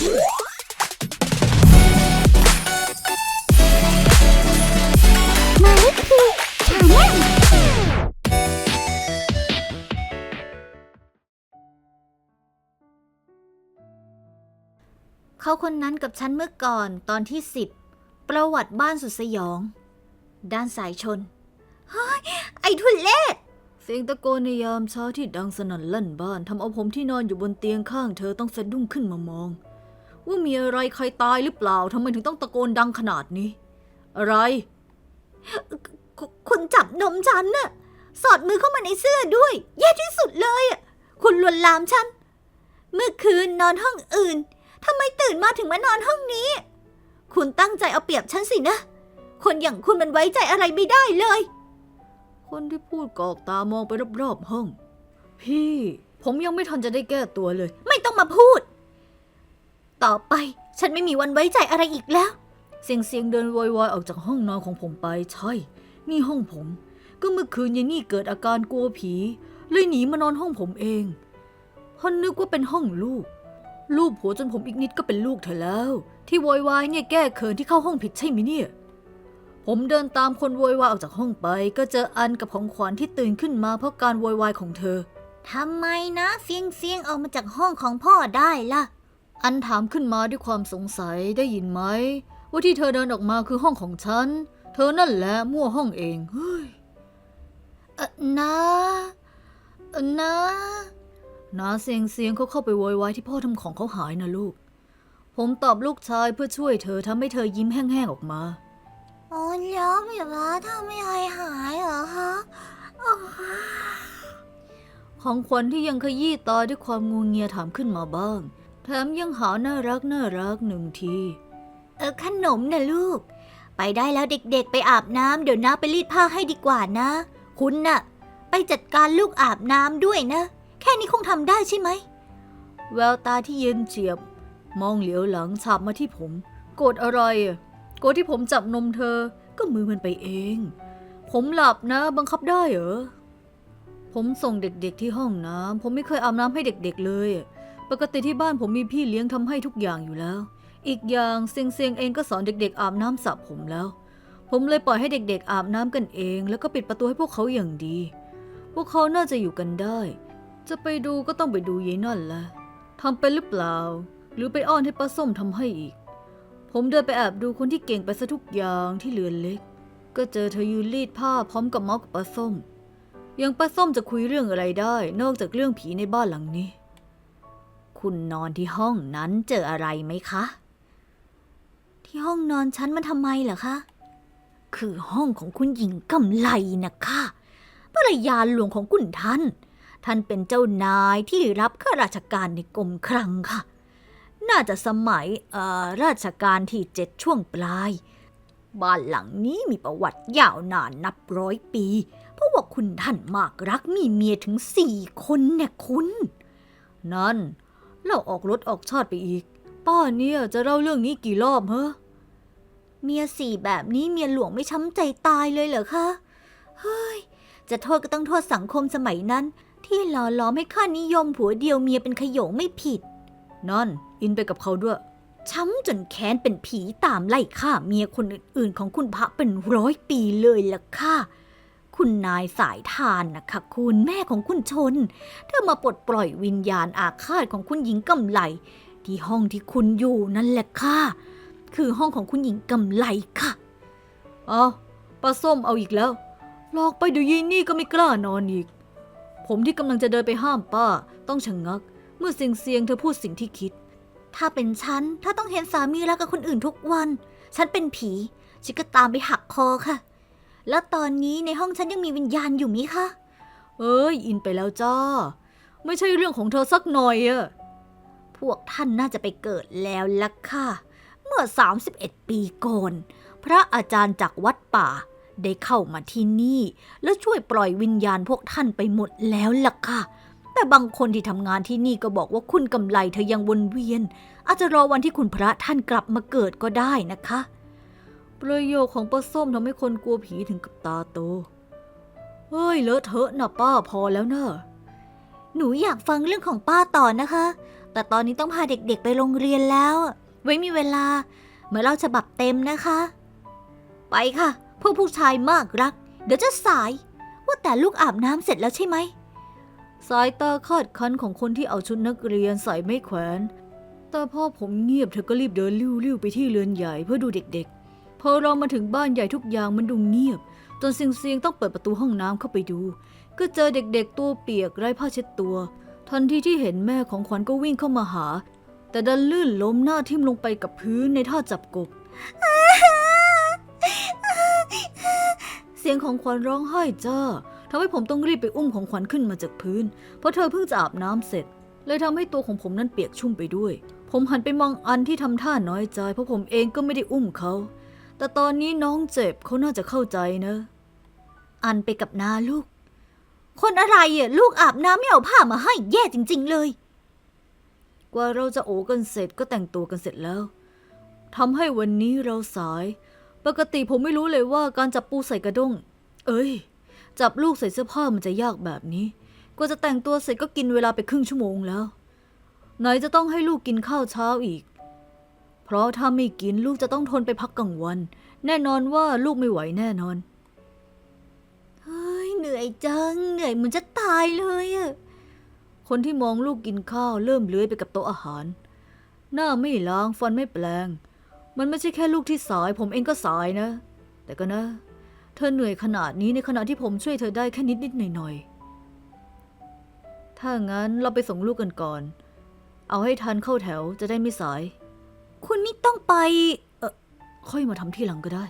มายเลขคือชาแนลเขาคนนั้นกับฉันเมื่อก่อนตอนที่สิบประวัติบ้านสุดสยอง ด้านสายชนเฮ้ยไอ้ทุเล่เสียงตะโกนในยามเช้าที่ดังสนั่นลั่นบ้านทำเอาผมที่นอนอยู่บนเตียงข้างเธอต้องสะดุ้งขึ้นมามอง ว่ามีอะไรใครตายหรือเปล่าทำไมถึงต้องตะโกนดังขนาดนี้ อะไร คุณจับนมฉันน่ะ สอดมือเข้ามาในเสื้อด้วย แย่ที่สุดเลยอะคุณลวนลามฉัน เมื่อคืนนอนห้องอื่นทำไมตื่นมาถึงมานอนห้องนี้ คุณตั้งใจเอาเปรียบฉันสินะ คนอย่างคุณมันไว้ใจอะไรไม่ได้เลย คนที่พูดกอกตามองไปรอบๆห้อง พี่ ผมยังไม่ทันจะได้แก้ตัวเลย ไม่ต้องมาพูด ต่อไป ฉันไม่มีวันไว้ใจอะไรอีกแล้ว เสียงเสียงเดินโวยวายออกจากห้องนอนของผมไป ใช่ นี่ห้องผม ก็เมื่อคืนยายนี่เกิดอาการกลัวผีเลยหนีมานอนห้องผมเองเพราะนึกว่าเป็นห้องลูก ลูบหัวจนผมอีกนิดก็เป็นลูกเธอแล้ว ที่โวยวายเนี่ยแก้เขินที่เข้าห้องผิดใช่ไหมเนี่ย ผมเดินตามคนโวยวายออกจากห้องไป ก็เจออันกับของขวัญที่ตื่นขึ้นมาเพราะการโวยวายของเธอทำไมนะเสียงเสียงออกมาจากห้องของพ่อได้ล่ะ อันถามขึ้นมาด้วยความสงสัยได้ยินไหม ว่าที่เธอเดินออกมาคือห้องของฉัน เธอนั่นแหละมั่วห้องเองเฮ้ยเออนะเออนะนาเสียงเสียงเขาเข้าไปโวยวายที่พ่อทำของเขาหายนะลูก ผมตอบลูกชายเพื่อช่วยเธอทำให้เธอยิ้มแห้งๆออกมาโอ้แล้วแบบว่าถ้าไม่หายหายเหรอคะอ๋อของขวัญที่ยังขยี้ตาด้วยความงูเงียถามขึ้นมาบ้างแถมยังหาน่ารักน่ารักหนึ่งที เออขนมนะลูก ไปได้แล้วเด็กๆ ไปอาบน้ำเดี๋ยวน้าไปรีดผ้าให้ดีกว่านะ คุณน่ะ ไปจัดการลูกอาบน้ำด้วยนะ แค่นี้คงทำได้ใช่ไหม แววตาที่เย็นเฉียบ มองเหลียวหลังฉาบมาที่ผม โกรธอะไรอะโกรธที่ผมจับนมเธอ ก็มือมันไปเอง ผมหลับนะ บังคับได้เหรอผมส่งเด็กๆที่ห้องน้ำผมไม่เคยอาบน้ำให้เด็กๆเลย ปกติที่บ้านผมมีพี่เลี้ยงทำให้ทุกอย่างอยู่แล้ว อีกอย่างเซียงเซียงเองก็สอนเด็กๆอาบน้ำสระผมแล้ว ผมเลยปล่อยให้เด็กๆอาบน้ำกันเอง แล้วก็ปิดประตูให้พวกเขาอย่างดี พวกเขาน่าจะอยู่กันได้ จะไปดูก็ต้องไปดูยายนั่นแหละทำเป็นหรือเปล่า หรือไปอ้อนให้ป้าส้มทำให้อีก ผมเดินไปแอบดูคนที่เก่งไปซะทุกอย่างที่เรือนเล็ก ก็เจอเธอยืนรีดผ้าพร้อมกับเมาส์กับป้าส้มยังป้าส้มจะคุยเรื่องอะไรได้ นอกจากเรื่องผีในบ้านหลังนี้ คุณนอนที่ห้องนั้นเจออะไรไหมคะ ที่ห้องนอนฉันมันทำไมเหรอคะ คือห้องของคุณหญิงกำไลนะคะภรรยาหลวงของคุณท่าน ท่านเป็นเจ้านายที่รับข้าราชการในกรมครังค่ะ น่าจะสมัยเอ่อราชการที่เจ็ดช่วงปลาย บ้านหลังนี้มีประวัติยาวนานนับร้อยปี เพราะว่าคุณท่านมากรักมีเมียถึงสี่คนเนี่ยคุณ นั่น เราออกรถออกชาติไปอีก ป้าเนี่ยจะเล่าเรื่องนี้กี่รอบเฮ้เมียสี่แบบนี้เมียหลวงไม่ช้ำใจตายเลยเหรอคะ เฮ้ย จะโทษก็ต้องโทษสังคมสมัยนั้น ที่หล่อหลอมให้ข้านิยมผัวเดียวเมียเป็นขโยงไม่ผิดนั่นอินไปกับเขาด้วย ช้ำจนแค้นเป็นผีตามไล่ฆ่าเมียคนอื่นๆ ของคุณพระเป็นร้อยปีเลยล่ะค่ะ คุณนายสายทานนะคะคุณแม่ของคุณชน เธอมาปลดปล่อยวิญญาณอาฆาตของคุณหญิงกำไลที่ห้องที่คุณอยู่นั่นแหละค่ะ คือห้องของคุณหญิงกำไลค่ะเอาป้าส้มเอาอีกแล้ว หลอกไปเดี๋ยวยีนี่ก็ไม่กล้านอนอีก ผมที่กำลังจะเดินไปห้ามป้า ต้องชะงงัก เมื่อเสียงเสียงเธอพูดสิ่งที่คิด ถ้าเป็นฉัน ถ้าต้องเห็นสามีรักกับคนอื่นทุกวัน ฉันเป็นผี ฉันก็ตามไปหักคอค่ะ แล้วตอนนี้ในห้องฉันยังมีวิญญาณอยู่ไหมคะ เอ้ย อินไปแล้วจ้า ไม่ใช่เรื่องของเธอสักหน่อยอะพวกท่านน่าจะไปเกิดแล้วล่ะค่ะ เมื่อ 31 ปีก่อน พระอาจารย์จากวัดป่า ได้เข้ามาที่นี่ แล้วช่วยปล่อยวิญญาณพวกท่านไปหมดแล้วล่ะค่ะ แต่บางคนที่ทำงานที่นี่ก็บอกว่าคุณกำไลเธอยังวนเวียน อาจจะรอวันที่คุณพระท่านกลับมาเกิดก็ได้นะคะ ประโยคของป้าส้มทำให้คนกลัวผีถึงกับตาโต เฮ้ยเลอะเทอะนะป้าพอแล้วเนอะหนูอยากฟังเรื่องของป้าต่อนะคะ แต่ตอนนี้ต้องพาเด็กๆไปโรงเรียนแล้ว ไว้มีเวลา เมื่อเราฉบับเต็มนะคะ ไปค่ะ พวกผู้ชายมากรัก เดี๋ยวจะสาย ว่าแต่ลูกอาบน้ำเสร็จแล้วใช่ไหม สายตาคาดคันของคนที่เอาชุดนักเรียนใส่ไม่แขวน แต่พอผมเงียบเธอก็รีบเดินลิ้วๆไปที่เรือนใหญ่เพื่อดูเด็กๆ พอเรามาถึงบ้านใหญ่ทุกอย่างมันดูเงียบ จนเซียงๆต้องเปิดประตูห้องน้ำเข้าไปดู ก็เจอเด็กๆตัวเปียกไร้ผ้าเช็ดตัว ทันทีที่เห็นแม่ของขวัญก็วิ่งเข้ามาหา แต่ดันลื่นล้มหน้าทิ่มลงไปกับพื้นในท่าจับกบ เสียงของขวัญร้องไห้จ้าทำให้ผมต้องรีบไปอุ้มของขวัญขึ้นมาจากพื้น เพราะเธอเพิ่งจะอาบน้ำเสร็จ เลยทำให้ตัวของผมนั้นเปียกชุ่มไปด้วย ผมหันไปมองอันที่ทำท่าน้อยใจ เพราะผมเองก็ไม่ได้อุ้มเขา แต่ตอนนี้น้องเจ็บเขาน่าจะเข้าใจนะ อันไปกับนาลูก คนอะไรอะลูกอาบน้ำไม่เอาผ้ามาให้แย่จริง ๆ เลย กว่าเราจะโอกันเสร็จก็แต่งตัวกันเสร็จแล้วทำให้วันนี้เราสาย ปกติผมไม่รู้เลยว่าการจับปูใส่กระด้ง เอ้ย จับลูกใส่เสื้อผ้ามันจะยากแบบนี้ กว่าจะแต่งตัวเสร็จก็กินเวลาไปครึ่งชั่วโมงแล้ว ไหนจะต้องให้ลูกกินข้าวเช้าอีก เพราะถ้าไม่กินลูกจะต้องทนไปพักกลางวัน แน่นอนว่าลูกไม่ไหวแน่นอน เฮ้ยเหนื่อยจัง เหนื่อยเหมือนจะตายเลยอะคนที่มองลูกกินข้าวเริ่มเลื้อยไปกับโต๊ะอาหาร หน้าไม่ล้างฟันไม่แปลง มันไม่ใช่แค่ลูกที่สาย ผมเองก็สายนะ แต่ก็นะ เธอเหนื่อยขนาดนี้ในขณะที่ผมช่วยเธอได้แค่นิดนิดหน่อยหน่อยๆถ้างั้นเราไปส่งลูกกันก่อน เอาให้ทันเข้าแถวจะได้ไม่สาย คุณไม่ต้องไป เออค่อยมาทำที่หลังก็ได้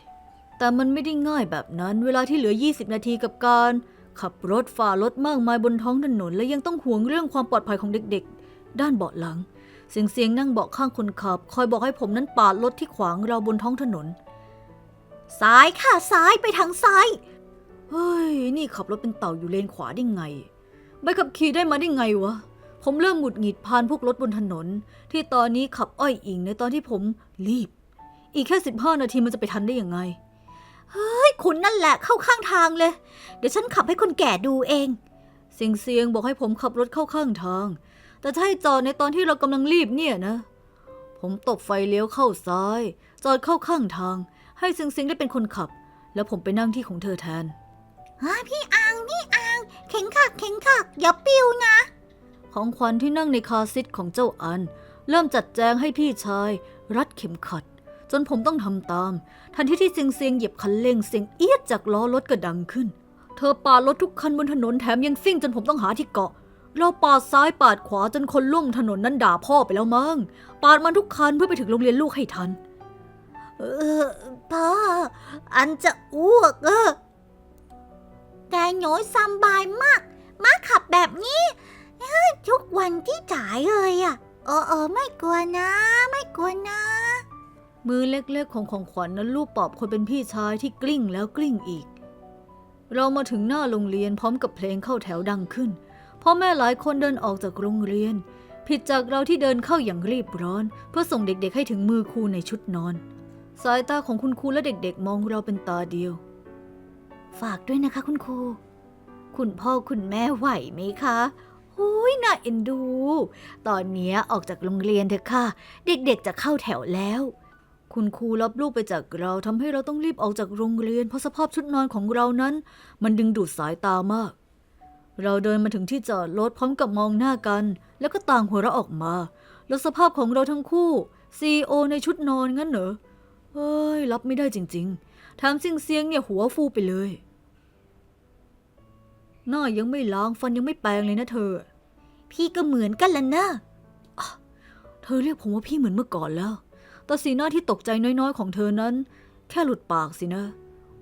แต่มันไม่ได้ง่ายแบบนั้น เวลาที่เหลือ 20 นาทีกับการ ขับรถฝ่ารถมากมายบนท้องถนน และยังต้องห่วงเรื่องความปลอดภัยของเด็กๆ ด้านเบาะหลัง เสียงเสียงนั่งเบาะข้างคนขับ คอยบอกให้ผมนั้นปาดรถที่ขวางเราบนท้องถนน ซ้ายค่ะซ้ายไปทางซ้าย เฮ้ย นี่ขับรถเป็นเต่าอยู่เลนขวาได้ไง ใบขับขี่ได้มาได้ไงวะ ผมเริ่มหงุดหงิดพานพวกรถบนถนน ที่ตอนนี้ขับอ้อยอิงในตอนที่ผมรีบ อีกแค่ 15 นาทีมันจะไปทันได้ยังไง เฮ้ย คุณนั่นแหละเข้าข้างทางเลย เดี๋ยวฉันขับให้คนแก่ดูเอง เสียงเสียงบอกให้ผมขับรถเข้าข้างทาง แต่ถ้าให้จอดในตอนที่เรากำลังรีบเนี่ยนะ ผมตบไฟเลี้ยวเข้าซ้าย จอดเข้าข้างทาง ให้เสียงเสียงได้เป็นคนขับ แล้วผมไปนั่งที่ของเธอแทนพี่อังพี่อังเข็งขักเข็งขักอย่าปิ้วนะ ของขวัญที่นั่งในคาซิทของเจ้าอัน เริ่มจัดแจงให้พี่ชาย รัดเข็มขัด จนผมต้องทำตาม ทันทีที่เสียงเสียงเหยียบคันเร่งเสียงเอียดจากล้อรถก็ดังขึ้น เธอปาดรถทุกคันบนถนนแถมยังซิ่งจนผมต้องหาที่เกาะ เราปาดซ้ายปาดขวาจนคนล่วมถนนนั้นด่าพ่อไปแล้วมั้งปาดมันทุกคันเพื่อไปถึงโรงเรียนลูกให้ทัน เออพ่ออันจะอ้วกเออแต่หนูสำบายมาก มาขับแบบนี้ ทุกวันที่จ่ายเลยอะเออเออไม่กลัวนะ ไม่กลัวนะ มือเล็กๆของของขวัญนั้นลูบปอบคนเป็นพี่ชายที่กลิ้งแล้วกลิ้งอีก เรามาถึงหน้าโรงเรียนพร้อมกับเพลงเข้าแถวดังขึ้นพ่อแม่หลายคนเดินออกจากโรงเรียน ผิดจากเราที่เดินเข้าอย่างรีบร้อน เพื่อส่งเด็กๆให้ถึงมือครูในชุดนอน สายตาของคุณครูและเด็กๆ มองเราเป็นตาเดียว ฝากด้วยนะคะคุณครู คุณพ่อคุณแม่ไหวไหมคะ หุยน่าเอ็นดู ตอนนี้ออกจากโรงเรียนเถอะค่ะ เด็กๆจะเข้าแถวแล้ว คุณครูรับลูกไปจากเราทำให้เราต้องรีบออกจากโรงเรียน เพราะสภาพชุดนอนของเรานั้น มันดึงดูดสายตามาก เราเดินมาถึงที่จอดรถพร้อมกับมองหน้ากัน แล้วก็ต่างหัวเราะออกมา แล้วสภาพของเราทั้งคู่ซีโอในชุดนอนงั้นเหรอเฮ้ยรับไม่ได้จริงๆแถมเสียงเสียงเนี่ยหัวฟูไปเลยหน้ายังไม่ล้างฟันยังไม่แปรงเลยนะเธอ พี่ก็เหมือนกันละนะเธอเรียกผมว่าพี่เหมือนเมื่อก่อนแล้ว แต่สีหน้าที่ตกใจน้อยๆ ของเธอนั้น แค่หลุดปากสินะ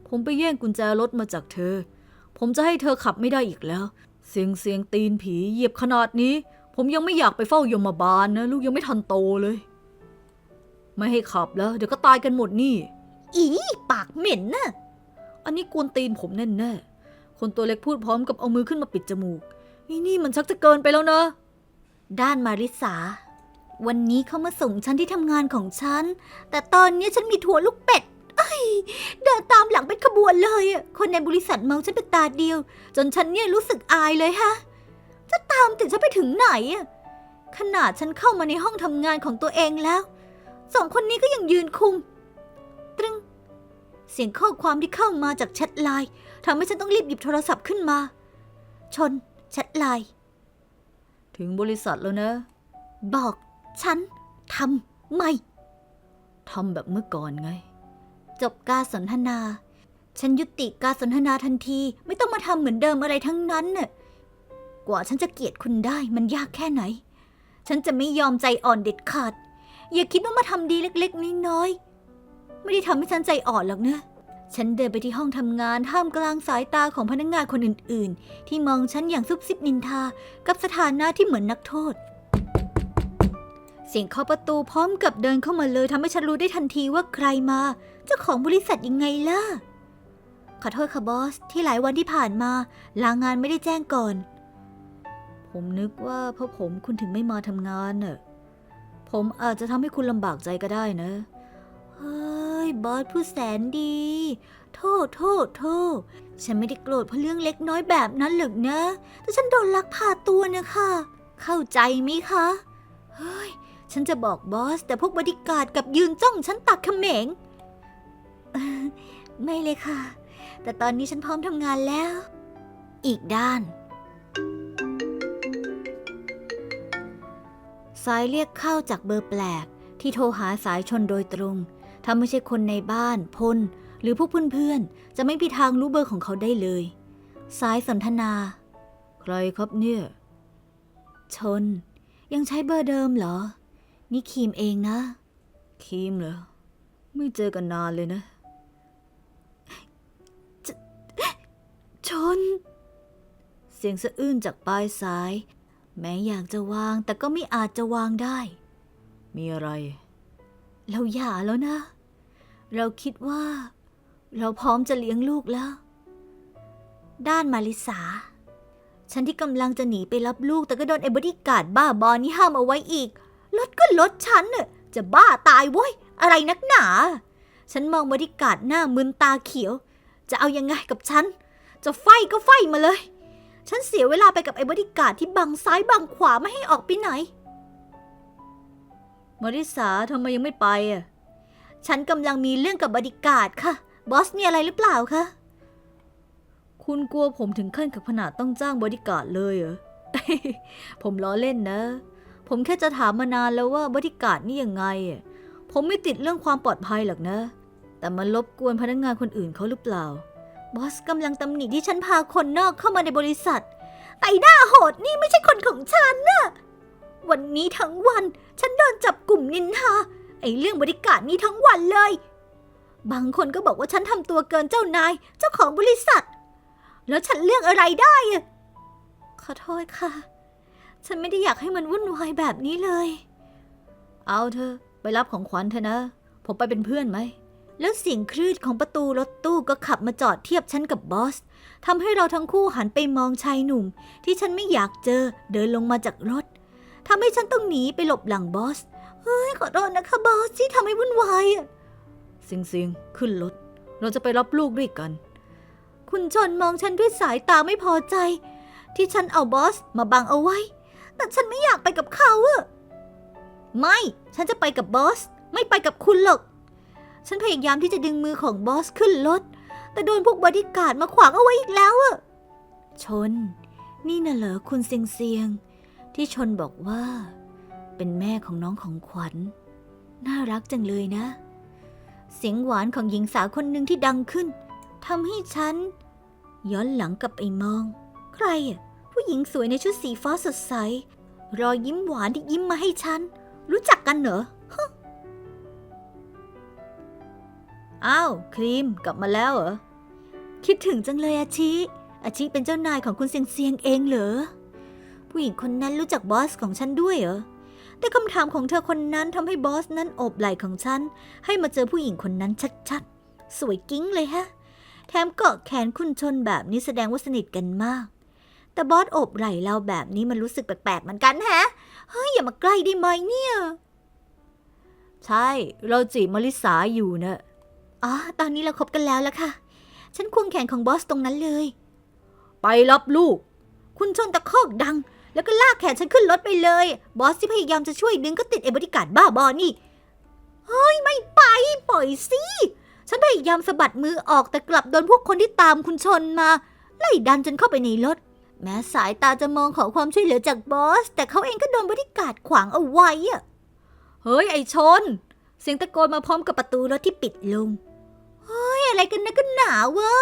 ผมไปแย่งกุญแจรถมาจากเธอ ผมจะให้เธอขับไม่ได้อีกแล้ว เสียงเสียงตีนผีเหยียบขนาดนี้ ผมยังไม่อยากไปเฝ้ายมบาลนะลูกยังไม่ทันโตเลย ไม่ให้ขับแล้วเดี๋ยวก็ตายกันหมดนี่ อีปากเหม็นน่ะอันนี้กวนตีนผมแน่ๆคนตัวเล็กพูดพร้อมกับเอามือขึ้นมาปิดจมูก อีนี่มันชักจะเกินไปแล้วนะ ด้านมาริสา วันนี้เขามาส่งฉันที่ทำงานของฉัน แต่ตอนนี้ฉันมีถั่วลูกเป็ดเอ้ยเดินตามหลังเป็นขบวนเลยอะคนในบริษัทเมาฉันเป็นตาเดียว จนฉันเนี่ยรู้สึกอายเลยฮะ จะตามติดฉันไปถึงไหนอะขนาดฉันเข้ามาในห้องทำงานของตัวเองแล้ว สองคนนี้ก็ยังยืนคุม ตรึง เสียงข้อความที่เข้ามาจากแชทไลน์ทำให้ฉันต้องรีบหยิบโทรศัพท์ขึ้นมา ชน ชทไลน์ถึงบริษัทแล้วนะ บอกฉันทำไม่ทำแบบเมื่อก่อนไง จบการสนทนา ฉันยุติการสนทนาทันทีไม่ต้องมาทำเหมือนเดิมอะไรทั้งนั้นน่ะกว่าฉันจะเกลียดคุณได้มันยากแค่ไหน ฉันจะไม่ยอมใจอ่อนเด็ดขาด อย่าคิดว่ามาทำดีเล็ก ๆ น้อยๆไม่ได้ทำให้ฉันใจอ่อนหรอกนะ ฉันเดินไปที่ห้องทำงานท่ามกลางสายตาของพนักงานคนอื่น ๆ ที่มองฉันอย่างซุบซิบนินทา กับสถานะที่เหมือนนักโทษ เสียงเคาะประตูพร้อมกับเดินเข้ามาเลยทำให้ฉันรู้ได้ทันทีว่าใครมา เจ้าของบริษัทยังไงล่ะ ขอโทษค่ะบอส ที่หลายวันที่ผ่านมา ลางานไม่ได้แจ้งก่อน ผมนึกว่าเพราะผมคุณถึงไม่มาทำงานน่ะผมอาจจะทำให้คุณลำบากใจก็ได้นะ ยบอสผู้แสนดี โทษโทษโทษฉันไม่ได้โกรธเพราะเรื่องเล็กน้อยแบบนั้นหรอกนะ แต่ฉันโดนลักพาตัวนะคะ เข้าใจไหมคะ เฮ้ย ฉันจะบอกบอส แต่พวกบริการดกับยืนจ้องฉันตักเขม็งไม่เลยค่ะ แต่ตอนนี้ฉันพร้อมทำงานแล้ว อีกด้าน สายเรียกเข้าจากเบอร์แปลกที่โทรหาสายชนโดยตรง ถ้าไม่ใช่คนในบ้าน พล หรือพวกเพื่อนๆ จะไม่มีทางรู้เบอร์ของเขาได้เลย สายสนทนา ใครครับเนี่ย ชน ยังใช้เบอร์เดิมเหรอ นี่คีมเองนะ คีมเหรอ ไม่เจอกันนานเลยนะ ชน เสียงสะอื้นจากปลายสาย แม้อยากจะวางแต่ก็ไม่อาจจะวางได้ มีอะไร เราหย่าแล้วนะ เราคิดว่า เราพร้อมจะเลี้ยงลูกแล้ว ด้านมาริสา ฉันที่กำลังจะหนีไปรับลูกแต่ก็โดนไอ้บริการดบ้าบอนี่ห้ามเอาไว้อีกรถก็รถฉันน่ะจะบ้าตายเว้ย อะไรนักหนา ฉันมองบริการดหน้ามึนตาเขียว จะเอายังไงกับฉัน จะไฟก็ไฟมาเลย ฉันเสียเวลาไปกับไอ้บริการดที่บังซ้ายบังขวาไม่ให้ออกไปไหน มาริสาทำไมยังไม่ไปอะ ฉันกำลังมีเรื่องกับบริการดค่ะ บอสมีอะไรหรือเปล่าคะ คุณกลัวผมถึงขั้นกับขนาดต้องจ้างบริการดเลยเหรอ ผมล้อเล่นนะ ผมแค่จะถามมานานแล้วว่าบริการดนี่ยังไงอะผมไม่ติดเรื่องความปลอดภัยหรอกนะ แต่มันรบกวนพนักงานคนอื่นเขาหรือเปล่า บอสกำลังตำหนิที่ฉันพาคนนอกเข้ามาในบริษัท ไอ้หน้าโหดนี่ไม่ใช่คนของฉันน่ะ วันนี้ทั้งวัน ฉันโดนจับกลุ่มนินทาไอ้เรื่องบริการนี้ทั้งวันเลย บางคนก็บอกว่าฉันทำตัวเกินเจ้านาย เจ้าของบริษัท แล้วฉันเลือกอะไรได้อะขอโทษค่ะ ฉันไม่ได้อยากให้มันวุ่นวายแบบนี้เลย เอาเธอไปรับของขวัญเถอะนะ ผมไปเป็นเพื่อนไหม แล้วเสียงคลืดของประตูรถตู้ก็ขับมาจอดเทียบฉันกับบอสทำให้เราทั้งคู่หันไปมองชายหนุ่ม ที่ฉันไม่อยากเจอเดินลงมาจากรถ ทำให้ฉันต้องหนีไปหลบหลังบอส เฮ้ยขอโทษนะคะบอสที่ทำให้วุ่นวายอะสิงสิงขึ้นรถ เราจะไปรับลูกด้วยกัน คุณชนมองฉันด้วยสายตาไม่พอใจ ที่ฉันเอาบอสมาบังเอาไว้ แต่ฉันไม่อยากไปกับเขาอะไม่ ฉันจะไปกับบอส ไม่ไปกับคุณหรอก ฉันพยายามที่จะดึงมือของบอสขึ้นรถ แต่โดนพวกบอดี้การ์ดมาขวางเอาไว้อีกแล้วอะชน นี่น่ะเหรอคุณเซียงเซียง ที่ชนบอกว่า เป็นแม่ของน้องของขวัญ น่ารักจังเลยนะ เสียงหวานของหญิงสาวคนหนึ่งที่ดังขึ้นทำให้ฉัน ย้อนหลังกลับไปมอง ใครอะผู้หญิงสวยในชุดสีฟ้าสดใส รอยยิ้มหวานที่ยิ้มมาให้ฉัน รู้จักกันเหรออ้าวครีมกลับมาแล้วเหรอ คิดถึงจังเลยอาชิ อาชิเป็นเจ้านายของคุณเซียงเซียงเองเหรอ ผู้หญิงคนนั้นรู้จักบอสของฉันด้วยเหรอ แต่คำถามของเธอคนนั้นทำให้บอสนั้นโอบไหล่ของฉัน ให้มาเจอผู้หญิงคนนั้นชัดๆ สวยกิ้งเลยฮะ แถมเกาะแขนคุณชนแบบนี้แสดงว่าสนิทกันมาก แต่บอสโอบไหล่เราแบบนี้มันรู้สึกแปลกๆเหมือนกันฮะ เฮ้ยอย่ามาใกล้ได้ไหมเนี่ย ใช่ เราจีบมาริสาอยู่นะ อ๋อ ตอนนี้เราคบกันแล้วละค่ะ ฉันควงแขนของบอสตรงนั้นเลย ไปรับลูก คุณชนตะคอกดัง แล้วก็ลากแขนฉันขึ้นรถไปเลย บอสที่พยายามจะช่วยดึงก็ติดไอ้บริการบ้าบอนี่ เฮ้ย ไม่ไป ปล่อยสิ ฉันพยายามสะบัดมือออกแต่กลับโดนพวกคนที่ตามคุณชนมา ไล่ดันจนเข้าไปในรถ แม้สายตาจะมองขอความช่วยเหลือจากบอส แต่เขาเองก็โดนบริการขวางเอาไว้อะเฮ้ย ไอชน เสียงตะโกนมาพร้อมกับประตูรถที่ปิดลง เฮ้ย อะไรกันนะกันหนาวะ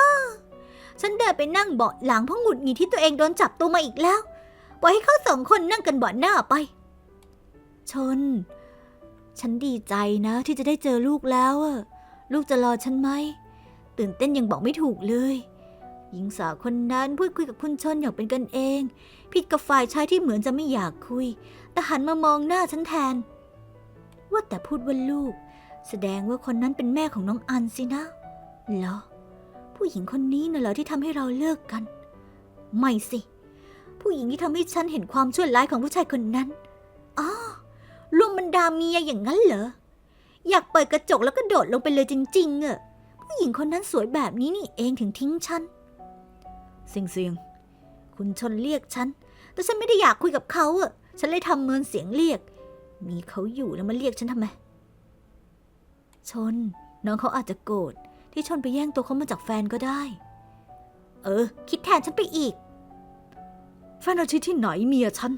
ฉันเดินไปนั่งเบาะหลังเพราะหงุดหงิดที่ตัวเองโดนจับตัวมาอีกแล้ว ปล่อยให้เขาสองคนนั่งกันเบาะหน้าไป ชน ฉันดีใจนะที่จะได้เจอลูกแล้วอะลูกจะรอฉันไหม ตื่นเต้นยังบอกไม่ถูกเลย หญิงสาวคนนั้นพูดคุยกับคุณชนอย่างเป็นกันเอง ผิดกับฝ่ายชายที่เหมือนจะไม่อยากคุย แต่หันมามองหน้าฉันแทน ว่าแต่พูดว่าลูก แสดงว่าคนนั้นเป็นแม่ของน้องอันสินะเหรอ ผู้หญิงคนนี้น่ะเหรอที่ทำให้เราเลิกกัน ไม่สิ ผู้หญิงที่ทำให้ฉันเห็นความชั่วร้ายของผู้ชายคนนั้นอ๋อรวมบรรดาเมียอย่างนั้นเหรอ อยากเปิดกระจกแล้วก็โดดลงไปเลยจริง ๆอะผู้หญิงคนนั้นสวยแบบนี้นี่เองถึงทิ้งฉันเสียงเสียงๆคุณชนเรียกฉัน แต่ฉันไม่ได้อยากคุยกับเขาอะฉันเลยทำเมินเสียงเรียก มีเขาอยู่แล้วมาเรียกฉันทำไม ชน น้องเขาอาจจะโกรธที่ชนไปแย่งตัวเขามาจากแฟนก็ได้ เออ คิดแทนฉันไปอีกแฟนอาทิตย์ที่ไหนเมียฉัน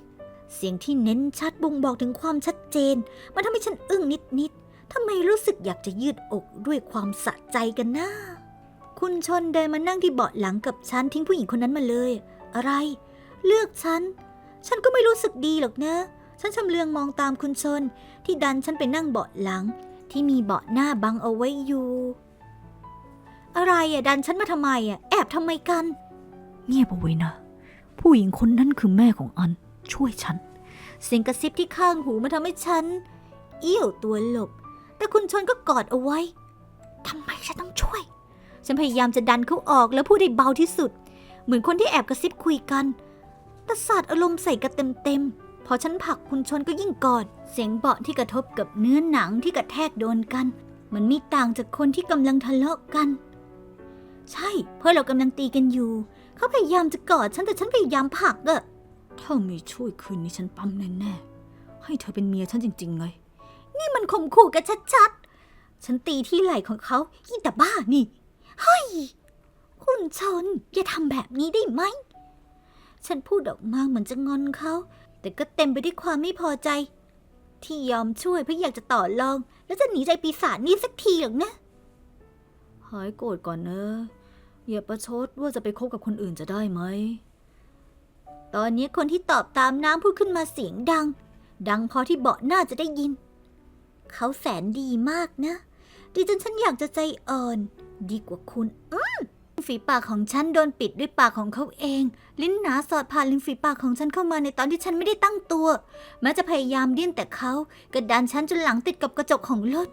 เสียงที่เน้นชัดบ่งบอกถึงความชัดเจน มันทำให้ฉันอึ้งนิดๆทำไมรู้สึกอยากจะยืดอกด้วยความสะใจกันนะคุณชนเดินมานั่งที่เบาะหลังกับฉันทิ้งผู้หญิงคนนั้นมาเลย อะไร เลือกฉัน ฉันก็ไม่รู้สึกดีหรอกนะ ฉันชำเลืองมองตามคุณชน ที่ดันฉันไปนั่งเบาะหลัง ที่มีเบาะหน้าบังเอาไว้อยู่ อะไรอะดันฉันมาทำไมอะแอบทำไมกัน เงียบเอาไว้นะ ผู้หญิงคนนั้นคือแม่ของอัน ช่วยฉัน เสียงกระซิบที่ข้างหูมันทำให้ฉัน เอี้ยวตัวหลบ แต่คุณชนก็กอดเอาไว้ทำไมฉันต้องช่วย ฉันพยายามจะดันเขาออกแล้วพูดได้เบาที่สุด เหมือนคนที่แอบกระซิบคุยกันแต่สาดอารมณ์ใส่กันเต็มๆ พอฉันผลักคุณชนก็ยิ่งกอด เสียงเบาะที่กระทบกับเนื้อหนังที่กระแทกโดนกัน มันมีต่างจากคนที่กำลังทะเลาะกัน ใช่ เพราะเรากำลังตีกันอยู่ เขาพยายามจะกอดฉันแต่ฉันพยายามผลักอะถ้าไม่ช่วยคืนนี้ฉันปั๊มแน่ๆ ให้เธอเป็นเมียฉันจริงๆไงนี่มันข่มขู่กันชัดๆ ฉันตีที่ไหล่ของเขายี่แต่บ้านี่ เฮ้ย คุณชน อย่าทำแบบนี้ได้ไหม ฉันพูดออกมาเหมือนจะงอนเขา แต่ก็เต็มไปด้วยความไม่พอใจ ที่ยอมช่วยเพราะอยากจะต่อรอง แล้วจะหนีใจปีศาจนี่สักทีหรอกนะ หายโกรธก่อนเนอะ อย่าประชดว่าจะไปคบกับคนอื่นจะได้ไหม ตอนนี้คนที่ตอบตามน้ำพูดขึ้นมาเสียงดัง ดังพอที่เบาะหน้าจะได้ยิน เขาแสนดีมากนะ ดีจนฉันอยากจะใจอ่อน ดีกว่าคุณ อืมฝีปากของฉันโดนปิดด้วยปากของเขาเอง ลิ้นหนาสอดผ่านริมฝีปากของฉันเข้ามาในตอนที่ฉันไม่ได้ตั้งตัว แม้จะพยายามดิ้นแต่เขากระดานฉันจนหลังติดกับกระจกของรถ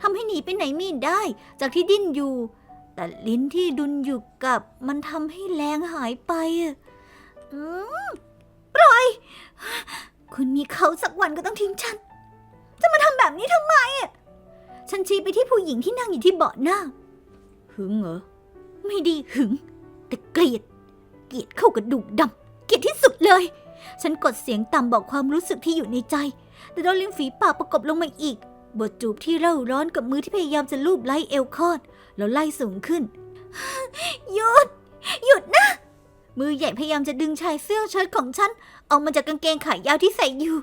ทำให้หนีไปไหนไม่ได้ จากที่ดิ้นอยู่ แต่ลิ้นที่ดุนอยู่กับมันทำให้แรงหายไปอะอืมปล่อย คุณมีเขาสักวันก็ต้องทิ้งฉัน จะมาทำแบบนี้ทำไมอะฉันชี้ไปที่ผู้หญิงที่นั่งอยู่ที่เบาะหน้า หึงเหรอ ไม่ดีหึง แต่เกลียด เกลียดเข้ากระดูกดำ เกลียดที่สุดเลย ฉันกดเสียงต่ำบอกความรู้สึกที่อยู่ในใจ แต่โดนริมฝีปากประกบลงมาอีก บทจูบที่เร่าร้อนกับมือที่พยายามจะลูบไล่เอวคอด แล้วไล่สูงขึ้น หยุด หยุดนะ มือใหญ่พยายามจะดึงชายเสื้อเชิ้ตของฉัน ออกมาจากกางเกงขายาวที่ใส่อยู่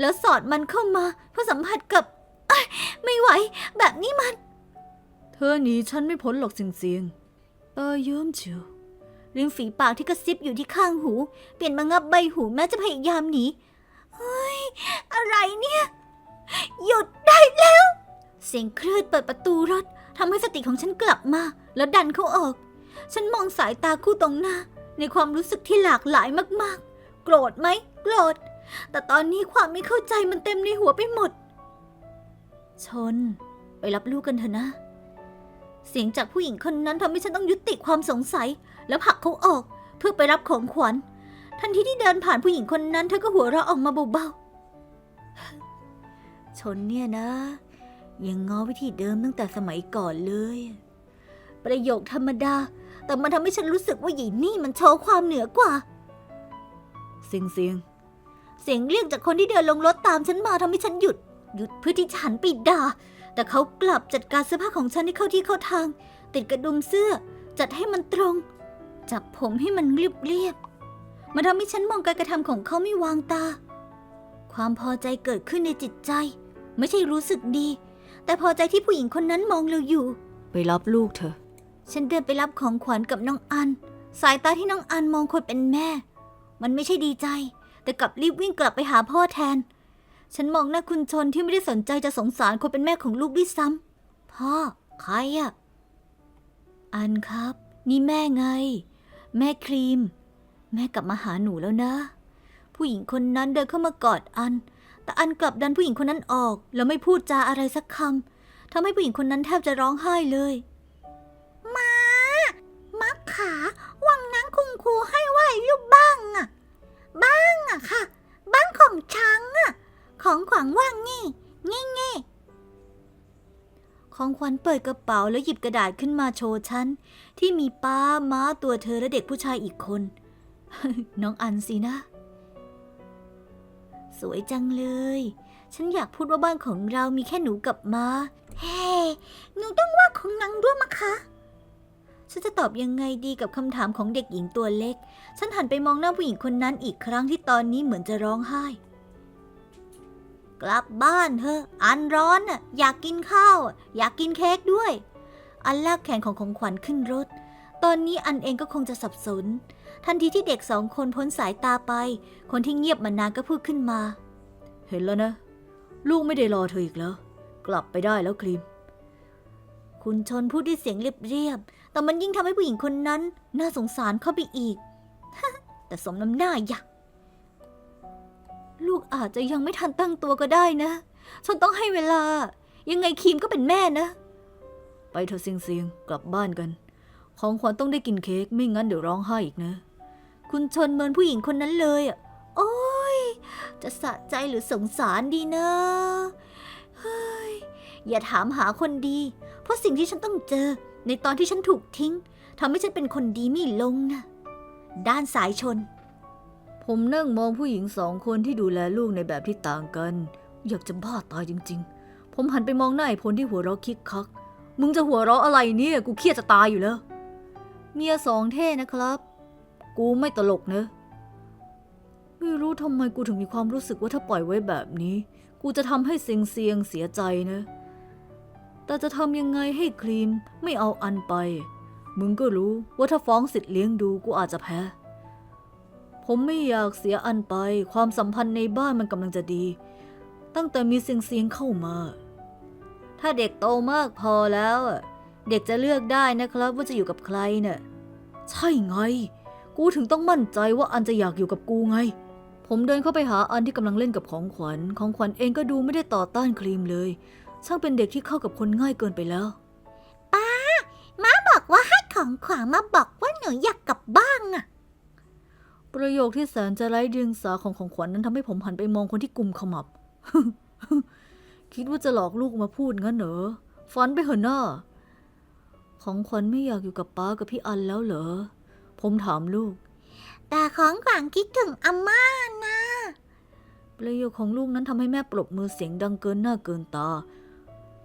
แล้วสอดมันเข้ามาเพื่อสัมผัสกับเอ้ยไม่ไหว แบบนี้มัน เธอหนีฉันไม่พ้นหรอกสิงเสียงๆตาเยิ้มเชียวริมฝีปากที่กระซิบอยู่ที่ข้างหู เปลี่ยนมางับใบหูแม้จะพยายามหนีเฮ้ย อะไรเนี่ย หยุดได้แล้ว เสียงคลืดเปิดประตูรถทำให้สติของฉันกลับมา แล้วดันเขาออก ฉันมองสายตาคู่ตรงหน้า ในความรู้สึกที่หลากหลายมากๆ โกรธไหมโกรธ แต่ตอนนี้ความไม่เข้าใจมันเต็มในหัวไปหมด ชน ไปรับลูกกันเถอะนะ เสียงจากผู้หญิงคนนั้นทำให้ฉันต้องยุติความสงสัย แล้วผลักเขาออก เพื่อไปรับของขวัญ ทันทีที่เดินผ่านผู้หญิงคนนั้นเธอก็หัวเราะออกมาเบาๆ ชนเนี่ยนะ ยังง้อวิธีเดิมตั้งแต่สมัยก่อนเลย ประโยคธรรมดา แต่มันทำให้ฉันรู้สึกว่าหญิงนี่มันโชว์ความเหนือกว่าเสียงเสียงเสียงเรียกจากคนที่เดินลงรถตามฉันมาทำให้ฉันหยุด หยุดเพื่อที่ฉันไปด่า แต่เขากลับจัดการเสื้อผ้าของฉันให้เข้าที่เข้าทาง ติดกระดุมเสื้อ จัดให้มันตรง จับผมให้มันเรียบเรียบมันทำให้ฉันมองการกระทำของเขาไม่วางตา ความพอใจเกิดขึ้นในจิตใจ ไม่ใช่รู้สึกดี แต่พอใจที่ผู้หญิงคนนั้นมองเราอยู่ ไปรับลูกเธอ ฉันเดินไปรับของขวัญกับน้องอัน สายตาที่น้องอันมองคนเป็นแม่ มันไม่ใช่ดีใจ แต่กลับรีบวิ่งกลับไปหาพ่อแทน ฉันมองหน้าคุณชนที่ไม่ได้สนใจจะสงสารคนเป็นแม่ของลูกด้วยซ้ำพ่อใครอะอันครับ นี่แม่ไง แม่ครีม แม่กลับมาหาหนูแล้วนะ ผู้หญิงคนนั้นเดินเข้ามากอดอัน แต่อันกลับดันผู้หญิงคนนั้นออก แล้วไม่พูดจาอะไรสักคำทำให้ผู้หญิงคนนั้นแทบจะร้องไห้เลยมามักขาวังนั้นคุณครูให้ไหวลูกบ้างอะบ้างอะค่ะ บ้างของช้างอะของขวัญว่างนี่งี้งี้ของขวัญเปิดกระเป๋าแล้วหยิบกระดาษขึ้นมาโชว์ฉัน ที่มีป้าม้าตัวเธอและเด็กผู้ชายอีกคน น้องอันสินะ สวยจังเลย ฉันอยากพูดว่าบ้านของเรามีแค่หนูกับม้า เฮ้ หนูต้องว่าของนางด้วยมะคะ ฉันจะตอบยังไงดีกับคำถามของเด็กหญิงตัวเล็ก ฉันหันไปมองหน้าผู้หญิงคนนั้นอีกครั้งที่ตอนนี้เหมือนจะร้องไห้ กลับบ้านเถอะอันร้อนน่ะอยากกินข้าวอะอยากกินเค้กด้วย อันลากแขนของของขวัญขึ้นรถ ตอนนี้อันเองก็คงจะสับสน ทันทีที่เด็กสองคนพ้นสายตาไป คนที่เงียบมานานก็พูดขึ้นมา เห็นแล้วนะ ลูกไม่ได้รอเธออีกแล้ว กลับไปได้แล้วครีม คุณชนพูดด้วยเสียงเรียบๆ แต่มันยิ่งทำให้ผู้หญิงคนนั้น น่าสงสารเข้าไปอีก แต่สมน้ำหน้าอยากลูกอาจจะยังไม่ทันตั้งตัวก็ได้นะ ฉันต้องให้เวลา ยังไงครีมก็เป็นแม่นะ ไปเธอะเสียงเสียงกลับบ้านกัน ของขวัญต้องได้กินเค้กไม่งั้นเดี๋ยวร้องไห้อีกนะ คุณชนเมินผู้หญิงคนนั้นเลยอะ โอ้ย จะสะใจหรือสงสารดีนะ เฮ้ย อย่าถามหาคนดี เพราะสิ่งที่ฉันต้องเจอ ในตอนที่ฉันถูกทิ้งทำให้ฉันเป็นคนดีไม่ลงนะ ด้านสายชน ผมนั่งมองผู้หญิงสองคนที่ดูแลลูกในแบบที่ต่างกัน อยากจะบ้าตายจริง ๆ ผมหันไปมองหน้าไอ้พลที่หัวเราะคิกคัก มึงจะหัวเราะอะไรเนี่ย กูเครียดจะตายอยู่แล้ว เมียสองเท่นะครับ กูไม่ตลกเนะไม่รู้ทำไมกูถึงมีความรู้สึกว่าถ้าปล่อยไว้แบบนี้ กูจะทำให้เซียงเซียงเสียใจนะ แต่จะทำยังไงให้ครีมไม่เอาอันไป มึงก็รู้ว่าถ้าฟ้องสิทธิ์เลี้ยงดูกูอาจจะแพ้ ผมไม่อยากเสียอันไป ความสัมพันธ์ในบ้านมันกำลังจะดี ตั้งแต่มีเสียงเสียงเข้ามา ถ้าเด็กโตมากพอแล้ว เด็กจะเลือกได้นะครับว่าจะอยู่กับใครเน่ะใช่ไง กูถึงต้องมั่นใจว่าอันจะอยากอยู่กับกูไง ผมเดินเข้าไปหาอันที่กำลังเล่นกับของขวัญ ของขวัญเองก็ดูไม่ได้ต่อต้านครีมเลย ช่างเป็นเด็กที่เข้ากับคนง่ายเกินไปแล้วบอกว่าให้ของขวัญมาบอกว่าหนูอยากกลับบ้านอะประโยคที่แสนจะไร้เดียงสาของของขวัญนั้นทำให้ผมหันไปมองคนที่กุมขมับ คิดว่าจะหลอกลูกมาพูดงั้นเหรอฝันไปเหอะหน้าของขวัญไม่อยากอยู่กับป้ากับพี่อันแล้วเหรอ ผมถามลูก แต่ของขวัญคิดถึงอาม่านะ ประโยคของลูกนั้นทำให้แม่ปรบมือเสียงดังเกินหน้าเกินตา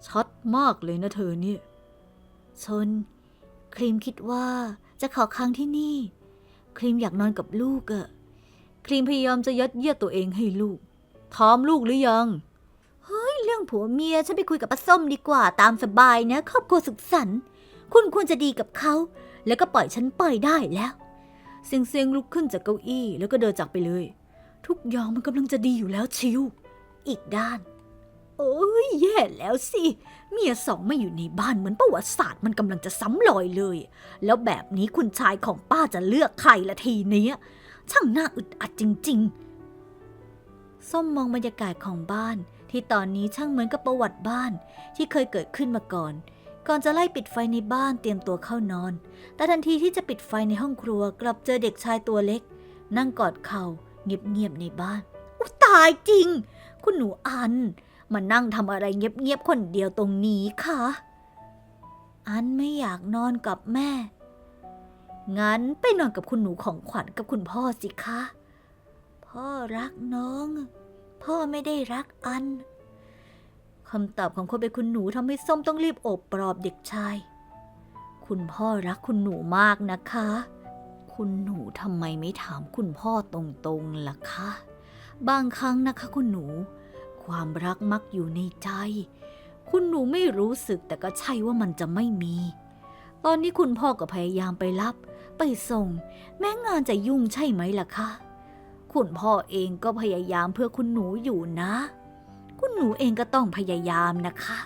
ชัดมากเลยนะเธอเนี่ย ชน ครีมคิดว่าจะขอค้างที่นี่ ครีมอยากนอนกับลูกอะครีมพยายามจะยัดเยียดตัวเองให้ลูกถามลูกหรือยังเรื่องผัวเมีย ฉันไปคุยกับป้าส้มดีกว่าตามสบายนะ ครอบครัวสุขสันต์คุณควรจะดีกับเขา แล้วก็ปล่อยฉันไปได้แล้วเสียงเสียงลุกขึ้นจากเก้าอี้แล้วก็เดินจากไปเลย ทุกอย่างมันกำลังจะดีอยู่แล้วชิว อีกด้าน โอ้ยแย่แล้วสิ เมียสองไม่อยู่ในบ้านเหมือนประวัติศาสตร์มันกำลังจะซ้ำรอยเลย แล้วแบบนี้คุณชายของป้าจะเลือกใครละทีเนี้ย ช่างน่าอึดอัดจริง ๆ ส้มมองบรรยากาศของบ้านที่ตอนนี้ช่างเหมือนกับประวัติบ้านที่เคยเกิดขึ้นมาก่อน ก่อนจะไล่ปิดไฟในบ้านเตรียมตัวเข้านอน แต่ทันทีที่จะปิดไฟในห้องครัวกลับเจอเด็กชายตัวเล็ก นั่งกอดเข่าเงียบๆในบ้านอุยตายจริง คุณหนูอันมานั่งทำอะไรเงียบๆคนเดียวตรงนี้คะอันไม่อยากนอนกับแม่ งั้นไปนอนกับคุณหนูของขวัญกับคุณพ่อสิคะ พ่อรักน้อง พ่อไม่ได้รักอัน คำตอบของคนเป็นคุณหนูทำให้ส้มต้องรีบโอบปลอบเด็กชาย คุณพ่อรักคุณหนูมากนะคะ คุณหนูทำไมไม่ถามคุณพ่อตรงๆล่ะคะ บางครั้งนะคะคุณหนู ความรักมักอยู่ในใจ คุณหนูไม่รู้สึกแต่ก็ใช่ว่ามันจะไม่มี ตอนนี้คุณพ่อก็พยายามไปรับ ไปส่ง แม้งานจะยุ่งใช่ไหมล่ะคะ คุณพ่อเองก็พยายามเพื่อคุณหนูอยู่นะ คุณหนูเองก็ต้องพยายามนะคะ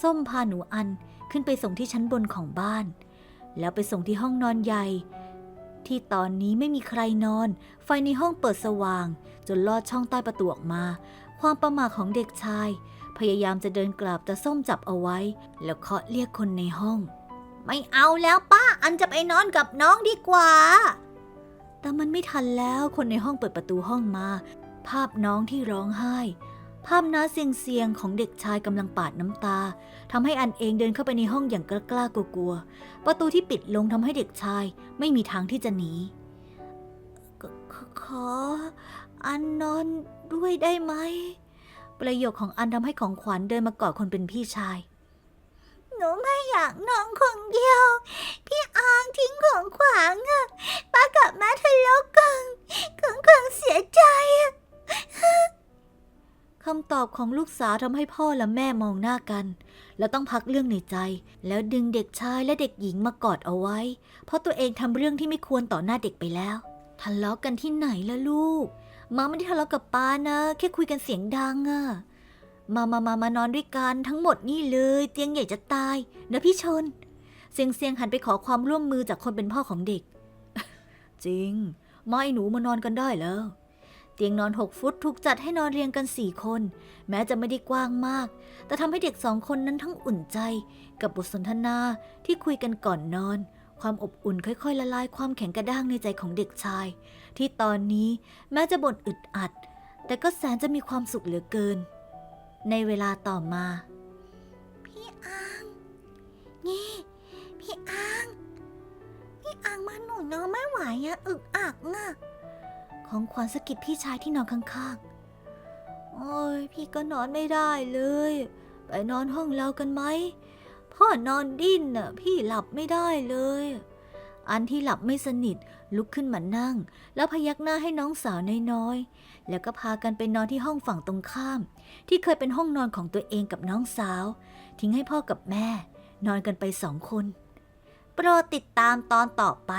ส้มพาหนูอันขึ้นไปส่งที่ชั้นบนของบ้าน แล้วไปส่งที่ห้องนอนใหญ่ ที่ตอนนี้ไม่มีใครนอน ไฟในห้องเปิดสว่าง จนลอดช่องใต้ประตูออกมา ความประมาทของเด็กชาย พยายามจะเดินกลับแต่ส้มจับเอาไว้ แล้วเคาะเรียกคนในห้อง ไม่เอาแล้วป้าอันจะไปนอนกับน้องดีกว่า แต่มันไม่ทันแล้วคนในห้องเปิดประตูห้องมา ภาพน้องที่ร้องไห้ ภาพน้าเสียงเสียงๆของเด็กชายกำลังปาดน้ำตาทำให้อันเองเดินเข้าไปในห้องอย่างกล้ากล้ากลัวๆประตูที่ปิดลงทำให้เด็กชายไม่มีทางที่จะหนีขขออันนอนด้วยได้ไหม ประโยคของอันทำให้ของขวัญเดินมากอดคนเป็นพี่ชาย หนูไม่อยากนอนคนเดียว พี่อางทิ้งของขวางอะป้ากับแม่ทะเลาะกันของขวางเสียใจอะำตอบของลูกสาวทำให้พ่อและแม่มองหน้ากัน แล้วต้องพักเรื่องในใจ แล้วดึงเด็กชายและเด็กหญิงมากอดเอาไว้ เพราะตัวเองทำเรื่องที่ไม่ควรต่อหน้าเด็กไปแล้วทะเลาะกันที่ไหนล่ะลูกมาไม่ได้ทะเลาะกับป้านะ แค่คุยกันเสียงดังอะมามามามานอนด้วยกันทั้งหมดนี่เลย เตียงใหญ่จะตายนะพี่ชน เสียงเสียงหันไปขอความร่วมมือจากคนเป็นพ่อของเด็ก จริง ไม่หนูมานอนกันได้แล้ว ตียงนอน 6 ฟุตถูกจัดให้นอนเรียงกัน 4 คน แม้จะไม่ได้กว้างมาก แต่ทำให้เด็กสองคนนั้นทั้งอุ่นใจ กับบทสนทนาที่คุยกันก่อนนอน ความอบอุ่นค่อยๆ ละลายความแข็งกระด้างในใจของเด็กชาย ที่ตอนนี้แม้จะบ่นอึดอัด แต่ก็แสนจะมีความสุขเหลือเกิน ในเวลาต่อมา พี่อางนี่ พี่อางพี่อางมาหนูนอนไม่ไหวอะอึกอักอะ ของขวัญสะกิดพี่ชายที่นอนข้างๆ โอ้ยพี่ก็นอนไม่ได้เลย ไปนอนห้องเรากันไหม พ่อนอนดิ้นน่ะพี่หลับไม่ได้เลย อันที่หลับไม่สนิทลุกขึ้นมานั่ง แล้วพยักหน้าให้น้องสาวน้อยๆ แล้วก็พากันไปนอนที่ห้องฝั่งตรงข้าม ที่เคยเป็นห้องนอนของตัวเองกับน้องสาว ทิ้งให้พ่อกับแม่ นอนกันไปสองคน โปรดติดตามตอนต่อไป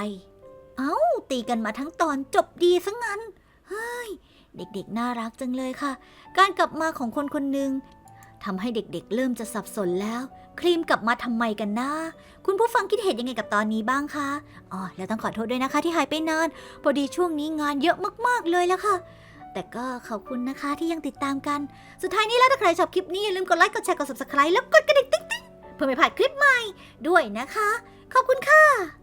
เอ้า ตีกันมาทั้งตอนจบดีซะงั้น เฮ้ย เด็กๆ น่ารักจังเลยค่ะ การกลับมาของคนคนหนึ่งทำให้เด็กๆ เริ่มจะสับสนแล้ว ครีมกลับมาทำไมกันนะ คุณผู้ฟังคิดเห็นยังไงกับตอนนี้บ้างคะอ๋อแล้วต้องขอโทษด้วยนะคะ ที่หายไปนานพอดีช่วงนี้งานเยอะมากๆเลยแล้วค่ะ แต่ก็ขอบคุณนะคะที่ยังติดตามกัน สุดท้ายนี้แล้วถ้าใครชอบคลิปนี้อย่าลืมกดไลค์กดแชร์กด subscribe แล้วกดกระดิ่งติ๊งๆเพื่อไม่พลาดคลิปใหม่ด้วยนะคะ ขอบคุณค่ะ